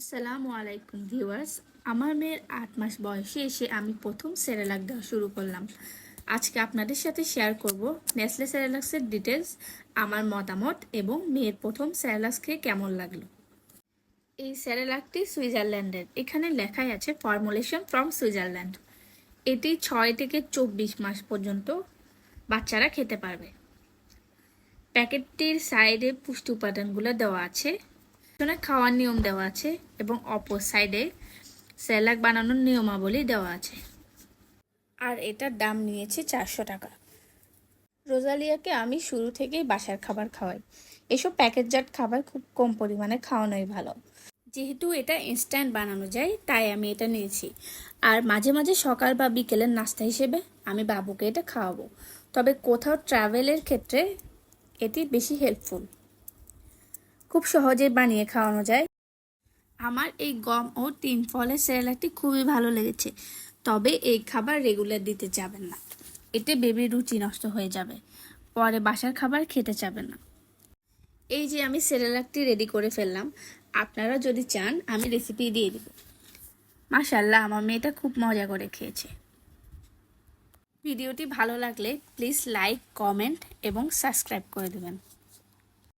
আসসালামু আলাইকুম ভিউয়ার্স। আমার মেয়ের আট মাস বয়সে এসে আমি প্রথম সেরেলাক দেওয়া শুরু করলাম। আজকে আপনাদের সাথে শেয়ার করব নেসলে সেরেলাক্সের ডিটেলস আমার মতামত এবং মেয়ের প্রথম সেরেলাক্স খেয়ে কেমন লাগল। এই সেরেলাকটি সুইজারল্যান্ডের। এখানে লেখাই আছে ফর্মুলেশন ফ্রম সুইজারল্যান্ড। এটি ছয় থেকে চব্বিশ মাস পর্যন্ত বাচ্চারা খেতে পারবে। প্যাকেটটির সাইডে পুষ্টি উপাদানগুলো দেওয়া আছে। পিছনে খাওয়ার নিয়ম দেওয়া আছে এবং অপর সাইডে স্যালাক বানানোর নিয়মাবলী দেওয়া আছে। আর এটার দাম নিয়েছে চারশো টাকা। রোজালিয়াকে আমি শুরু থেকেই বাসার খাবার খাওয়াই। এসব প্যাকেটজাত খাবার খুব কম পরিমাণে খাওয়ানোই ভালো। যেহেতু এটা ইনস্ট্যান্ট বানানো যায়, তাই আমি এটা নিয়েছি। আর মাঝে মাঝে সকাল বা বিকেলের নাস্তা হিসেবে আমি বাবুকে এটা খাওয়াবো। তবে কোথাও ট্রাভেলের ক্ষেত্রে এটি বেশি হেল্পফুল খুব সহজে বানিয়ে খাওয়ানো যায়। আমার এই গম ও তিন ফলের সেরেলাকটি খুবই ভালো লেগেছে, তবে এই খাবার রেগুলার দিতে যাবেন না। এতে বেবির রুচি নষ্ট হয়ে যাবে, পরে বাসার খাবার খেতে যাবেন না। এই যে আমি সেরেলাকটি রেডি করে ফেললাম, আপনারা যদি চান, আমি রেসিপি দিয়ে দিব। মাশাল্লাহ আমার মেয়েটা খুব মজা করে খেয়েছে। ভিডিওটি ভালো লাগলে প্লিজ লাইক, কমেন্ট এবং সাবস্ক্রাইব করে দেবেন।